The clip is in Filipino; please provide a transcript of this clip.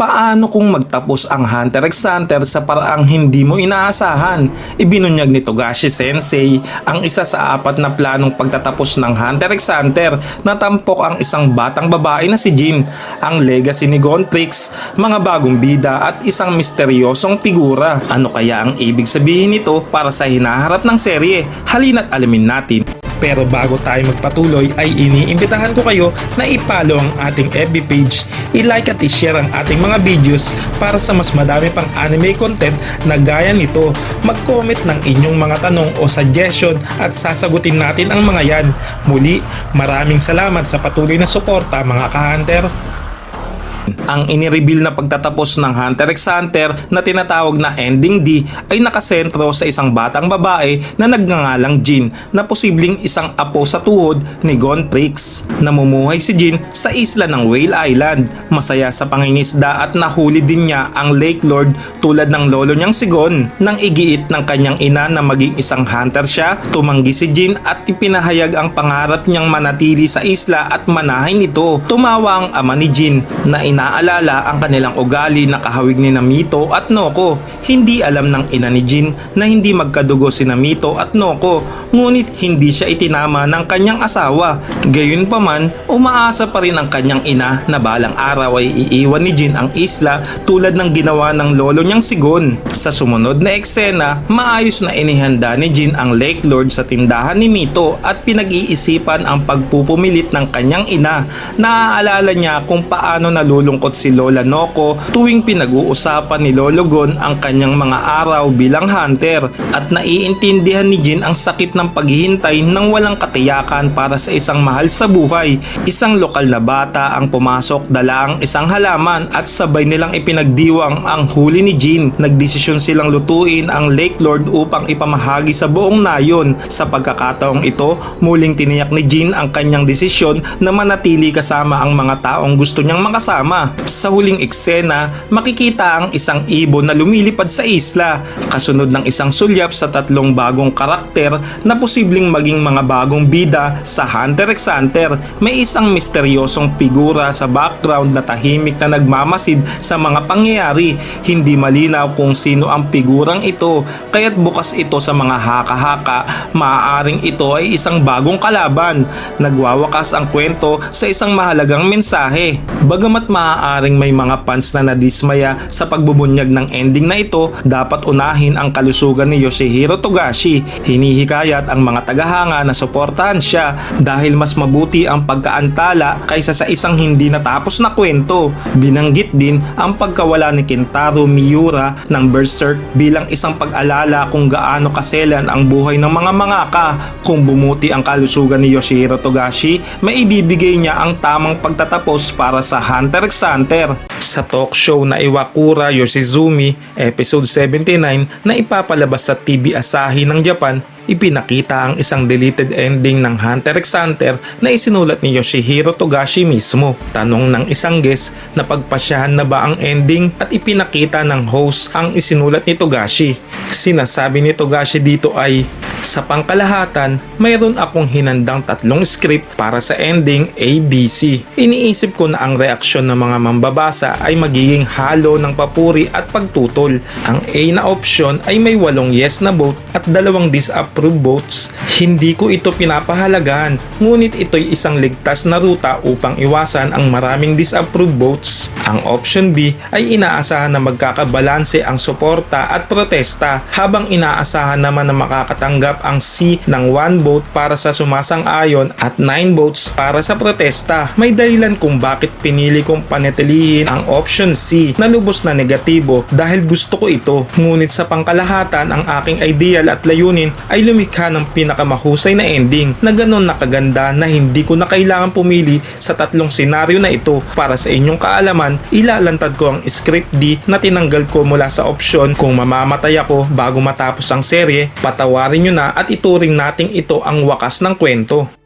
Paano kung magtapos ang Hunter x Hunter sa paraang hindi mo inaasahan? Ibinunyag ni Togashi Sensei ang isa sa apat na planong pagtatapos ng Hunter x Hunter na tampok ang isang batang babae na si Jin, ang legacy ni Gontrix, mga bagong bida at isang misteryosong figura. Ano kaya ang ibig sabihin nito para sa hinaharap ng serye? Halina't alamin natin. Pero bago tayo magpatuloy ay iniimbitahan ko kayo na ipalo ang ating FB page, i-like at i-share ang ating mga videos para sa mas madami pang anime content na gaya nito. Mag-comment ng inyong mga tanong o suggestion at sasagutin natin ang mga yan. Muli, maraming salamat sa patuloy na suporta mga ka-hunter. Ang inireveal na pagtatapos ng Hunter x Hunter na tinatawag na Ending D ay nakasentro sa isang batang babae na nagngangalang Jin na posibleng isang apo sa tuhod ni Gontrix. Namumuhay si Jin sa isla ng Whale Island. Masaya sa pangingisda at nahuli din niya ang Lake Lord tulad ng lolo niyang si Gon. Nang igiit ng kanyang ina na maging isang hunter siya, tumanggi si Jin at ipinahayag ang pangarap niyang manatili sa isla at manahin ito. Tumawa ang ama ni Jin na inaalala ang kanilang ugali na kahawig ni Namito at Noko. Hindi alam ng ina ni Jin na hindi magkadugo si Namito at Noko, ngunit hindi siya itinama ng kanyang asawa. Gayunpaman, umaasa pa rin ang kanyang ina na balang araw ay iiwan ni Jin ang isla tulad ng ginawa ng lolo niyang si Gon. Sa sumunod na eksena, maayos na inihanda ni Jin ang Lake Lord sa tindahan ni Mito at pinag-iisipan ang pagpupumilit ng kanyang ina. Naaalala niya kung paano nalulungkot si Lola Noko tuwing pinag-uusapan ni Lolo Gon ang kanyang mga araw bilang hunter at naiintindihan ni Jin ang sakit ng paghihintay ng walang katiyakan para sa isang mahal sa buhay. Isang lokal na bata ang pumasok dala ang isang halaman at sabay nilang ipinagdiwang ang huli ni Jin. Nagdesisyon silang lutuin ang Lake Lord upang ipamahagi sa buong nayon. Sa pagkakataong ito, muling tiniyak ni Jin ang kanyang desisyon na manatili kasama ang mga taong gusto niyang makasama. Sa huling eksena, makikita ang isang ibon na lumilipad sa isla, kasunod ng isang sulyap sa tatlong bagong karakter na posibleng maging mga bagong bida sa Hunter x Hunter. May isang misteryosong figura sa background na tahimik na nagmamasid sa mga pangyayari. Hindi malinaw kung sino ang figurang ito, kaya't bukas ito sa mga haka-haka. Maaaring ito ay isang bagong kalaban. Nagwawakas ang kwento sa isang mahalagang mensahe. Bagamat maaaring may mga fans na nadismaya sa pagbubunyag ng ending na ito, dapat unahin ang kalusugan ni Yoshihiro Togashi. Hinihikayat ang mga tagahanga na suportahan siya dahil mas mabuti ang pagkaantala kaysa sa isang hindi natapos na kwento. Binanggit din ang pagkawala ni Kentaro Miura ng Berserk bilang isang pag-alala kung gaano kaselan ang buhay ng mga mangaka. Kung bumuti ang kalusugan ni Yoshihiro Togashi, may ibibigay niya ang tamang pagtatapos para sa Hunter Hunter. Sa talk show na Iwakura Yoshizumi, episode 79 na ipapalabas sa TV Asahi ng Japan, ipinakita ang isang deleted ending ng Hunter x Hunter na isinulat ni Yoshihiro Togashi mismo. Tanong ng isang guest na pagpasyahan na ba ang ending at ipinakita ng host ang isinulat ni Togashi. Sinasabi ni Togashi dito ay sa pangkalahatan, mayroon akong hinandang tatlong script para sa ending ABC. Iniisip ko na ang reaksyon ng mga mambabasa ay magiging halo ng papuri at pagtutol. Ang A na option ay may walong yes na vote at dalawang disapprove votes. Hindi ko ito pinapahalagan, ngunit ito'y isang ligtas na ruta upang iwasan ang maraming disapprove votes. Ang option B ay inaasahan na magkakabalanse ang suporta at protesta habang inaasahan naman na makakatanggap ang C ng 1 vote para sa sumasang-ayon at 9 votes para sa protesta. May dahilan kung bakit pinili kong panatilihin ang option C na lubos na negatibo dahil gusto ko ito. Ngunit sa pangkalahatan ang aking ideal at layunin ay lumikha ng pinakamahusay na ending na ganon nakaganda na hindi ko na kailangan pumili sa tatlong senaryo na ito para sa inyong kaalaman ilalantad ko ang script D na tinanggal ko mula sa opsyon kung mamamatay ako bago matapos ang serye, patawarin nyo na at ituring nating ito ang wakas ng kwento.